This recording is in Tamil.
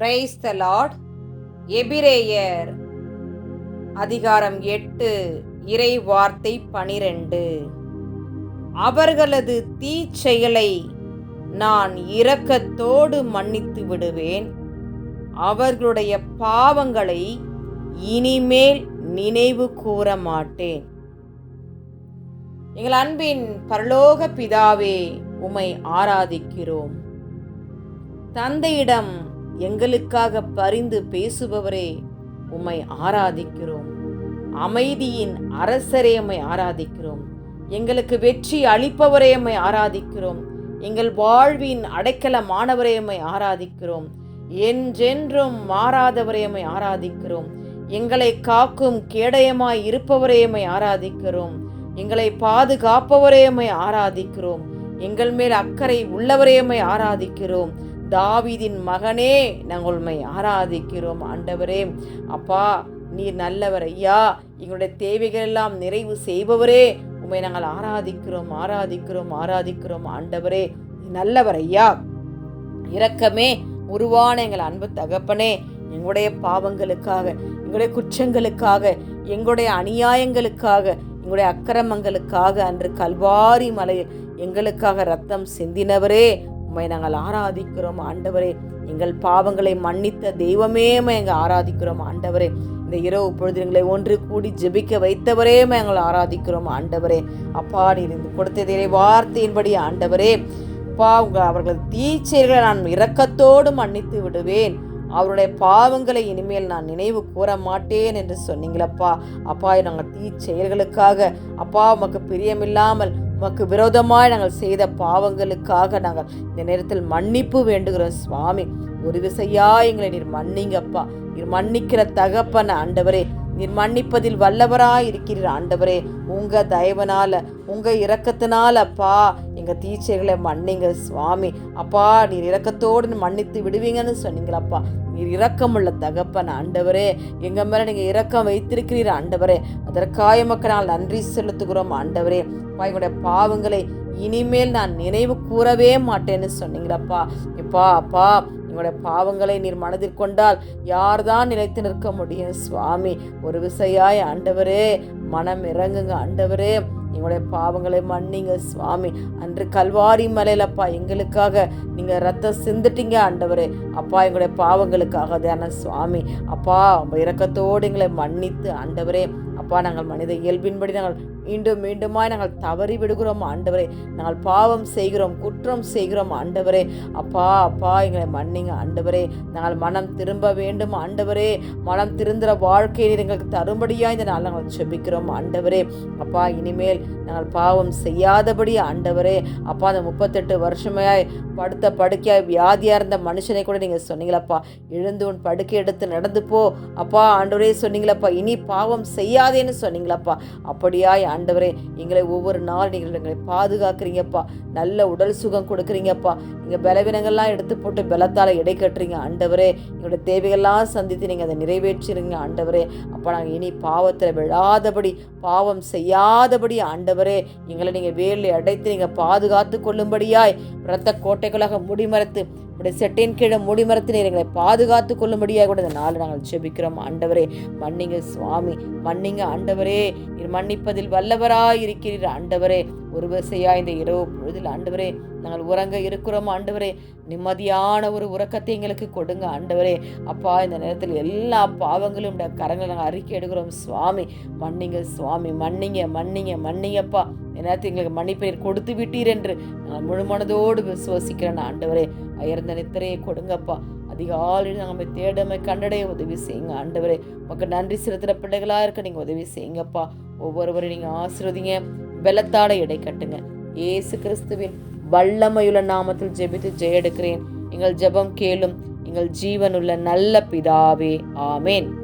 பிரைஸ் த லார்ட் எபிரேயர் அதிகாரம் எட்டு இறை வார்த்தை பனிரெண்டு. அவர்களது தீச்செயலை நான் இரக்கத்தோடு மன்னித்து விடுவேன். அவர்களுடைய பாவங்களை இனிமேல் நினைவு கூற மாட்டேன். எங்கள் அன்பின் பரலோக பிதாவே உம்மை ஆராதிக்கிறோம். தந்தையிடம் எங்களுக்காக பரிந்து பேசுபவரே உம்மை ஆராதிக்கிறோம். அமைதியின் அரசரே உம்மை ஆராதிக்கிறோம். எங்களுக்கு வெற்றி அளிப்பவரே உம்மை ஆராதிக்கிறோம். எங்கள் வாழ்வின் அடைக்கலமானவரே உம்மை ஆராதிக்கிறோம். என்றென்றும் மாறாதவரே உம்மை ஆராதிக்கிறோம். எங்களை காக்கும் கேடயமாய் இருப்பவரே உம்மை ஆராதிக்கிறோம். எங்களை பாதுகாப்பவரே உம்மை ஆராதிக்கிறோம். எங்கள் மேல் அக்கறை உள்ளவரே உம்மை ஆராதிக்கிறோம். தாவிதின் மகனே நாங்கள் உண்மை ஆராதிக்கிறோம் ஆண்டவரே. அப்பா நீர் நல்லவர் ஐயா. எங்களுடைய தேவைகள் எல்லாம் நிறைவு செய்பவரே. உண்மை நாங்கள் ஆராதிக்கிறோம் ஆராதிக்கிறோம் ஆராதிக்கிறோம் ஆண்டவரே. நல்லவர் ஐயா. இரக்கமே உருவான எங்கள் அன்பு தகப்பனே. எங்களுடைய பாவங்களுக்காக எங்களுடைய குற்றங்களுக்காக எங்களுடைய அநியாயங்களுக்காக எங்களுடைய அக்கிரமங்களுக்காக அன்று கல்வாரி மலையில் எங்களுக்காக ரத்தம் சிந்தினவரே. உம்மை நாங்கள் ஆராதிக்கிறோம் ஆண்டவரே. எங்கள் பாவங்களை மன்னித்த தெய்வமே எங்கள் ஆராதிக்கிறோம் ஆண்டவரே. இந்த இரவு பொழுது எங்களை ஒன்று கூடி ஜெபிக்க வைத்தவரே எங்கள் ஆராதிக்கிறோம் ஆண்டவரே. அப்பா நீர் இந்த கொடுத்த வார்த்தையின்படி ஆண்டவரே. அப்பா உங்கள் அவர்களது தீச்செயல்களை நான் இரக்கத்தோடு மன்னித்து விடுவேன். அவருடைய பாவங்களை இனிமேல் நான் நினைவு கூற மாட்டேன் என்று சொன்னீங்களப்பா. அப்பா நாங்கள் தீச்செயல்களுக்காக அப்பா உமக்கு பிரியமில்லாமல் உமக்கு விரோதமாய் நாங்கள் செய்த பாவங்களுக்காக நாங்கள் இந்த நேரத்தில் மன்னிப்பு வேண்டுகிறோம் சுவாமி. ஒரு விசையா எங்களை நீர் மன்னிங்கப்பா. நீர் மன்னிக்கிற தகப்பன ஆண்டவரே நீர் மன்னிப்பதில் வல்லவராய் இருக்கிறீர் ஆண்டவரே. உங்க தயவனால உங்க இரக்கத்தினால அப்பா எங்க தீச்சைகளை மன்னிங்க சுவாமி. அப்பா நீர் இரக்கத்தோடு மன்னித்து விடுவீங்கன்னு சொன்னீங்களப்பா நீர் இரக்கமுள்ள தகப்பன் ஆண்டவரே. எங்கள் மேலே நீங்கள் இரக்கம் வைத்திருக்கிறீர் ஆண்டவரே. அதற்காக மக்கள் நாங்கள் நன்றி செலுத்துகிறோம் ஆண்டவரே. அப்பா எங்களுடைய பாவங்களை இனிமேல் நான் நினைவு கூறவே மாட்டேன்னு சொன்னீங்களப்பா எப்பா அப்பா எங்களுடைய பாவங்களை நீர் மனதில் கொண்டால் யார்தான் நிலைத்து நிற்க முடியும் சுவாமி. ஒரு விசையாய் ஆண்டவரே மனம் இறங்குங்க ஆண்டவரே. எங்களுடைய பாவங்களை மன்னிங்க சுவாமி. அன்று கல்வாரி மலையிலப்பா எங்களுக்காக நீங்கள் ரத்தம் சிந்துட்டீங்க ஆண்டவரே. அப்பா எங்களுடைய பாவங்களுக்காக தானே சுவாமி. அப்பா உங்க இரக்கத்தோடு எங்களை மன்னித்து ஆண்டவரே. அப்பா நாங்கள் மனித இயல்பின்படி நாங்கள் மீண்டும் மீண்டுமாய் நாங்கள் தவறி விடுகிறோம் ஆண்டவரே. நாங்கள் பாவம் செய்கிறோம் குற்றம் செய்கிறோம் ஆண்டவரே. அப்பா அப்பா எங்களை மன்னிங்க ஆண்டவரே. நாங்கள் மனம் திரும்ப வேண்டும் ஆண்டவரே. மனம் திருந்துற வாழ்க்கையை எங்களுக்கு தரும்படியாக இந்த நாள் நாங்கள் செபிக்கிறோம் ஆண்டவரே. அப்பா இனிமேல் நாங்கள் பாவம் செய்யாதபடி ஆண்டவரே அப்பா அந்த முப்பத்தெட்டு வருஷமாய் படுத்த படுக்கையாய் வியாதியாக இருந்த மனுஷனை கூட நீங்கள் சொன்னீங்களப்பா. எழுந்து உன் படுக்கை எடுத்து நடந்து போ. அப்பா ஆண்டவரே சொன்னீங்களப்பா. இனி பாவம் செய்யாதேன்னு சொன்னீங்களப்பா. அப்படியாய் ஆண்டவரே எங்களை ஒவ்வொரு நாள் நீங்கள் எங்களை பாதுகாக்கிறீங்கப்பா. நல்ல உடல் சுகம் கொடுக்குறீங்கப்பா. எங்கள் பலவீனங்கள்லாம் எடுத்து போட்டு பலத்தால் இடை கட்டுறீங்க ஆண்டவரே. எங்களுடைய தேவைகள்லாம் சந்தித்து நீங்கள் அதை நிறைவேற்றிருங்க ஆண்டவரே. அப்போ நாங்கள் இனி பாவத்தில் விழாதபடி பாவம் செய்யாதபடி ஆண்டவரே எங்களை நீங்கள் வேலில் அடைத்து நீங்கள் பாதுகாத்து கொள்ளும்படியாய் இரத்த கோட்டைகளாக முடிமறைத்து உடைய செட்டின் கீழே முடிமரத்தினர் எங்களை பாதுகாத்து கொள்ளும்படியாக கூட இந்த நாள் நாங்கள் ஜெபிக்கிறோம். ஆண்டவரே மன்னிங்க சுவாமி மன்னிங்க ஆண்டவரே. நீர் மன்னிப்பதில் வல்லவராய் இருக்கிறீர் ஆண்டவரே. ஒரு வரிசையா இந்த இரவு பொழுதில் ஆண்டவரே நாங்கள் உறங்க இருக்கிறோம் ஆண்டவரே. நிம்மதியான ஒரு உறக்கத்தை எங்களுக்கு கொடுங்க ஆண்டவரே. அப்பா இந்த நேரத்தில் எல்லா பாவங்களும் கரங்களை நாங்கள் அறிக்கை எடுக்கிறோம் சுவாமி. மன்னிங்க சுவாமி மன்னிங்க மன்னிங்க மன்னிங்கப்பா. இந்த நேரத்தில் எங்களுக்கு மன்னிப்பை கொடுத்து விட்டீர் என்று நான் முழுமனதோடு விசுவசிக்கிறேன் ஆண்டவரே. இந்த நித்திரையை கொடுங்கப்பா. அதிகாலையில் நாங்கள் தேடமை கண்டடைய உதவி செய்யுங்க ஆண்டவரே. உமக்கு நன்றி செலுத்துகிற பிள்ளைகளாக இருக்க நீங்கள் உதவி செய்யுங்கப்பா. ஒவ்வொருவரையும் நீங்கள் ஆசிர்வதிங்க வெள்ளத்தாட எடை கட்டுங்க. ஏசு கிறிஸ்துவின் வல்லமையுள்ள நாமத்தில் ஜெபித்து ஜெயெடுக்கிறேன். எங்கள் ஜெபம் கேளும் எங்கள் ஜீவனுள்ள நல்ல பிதாவே. ஆமேன்.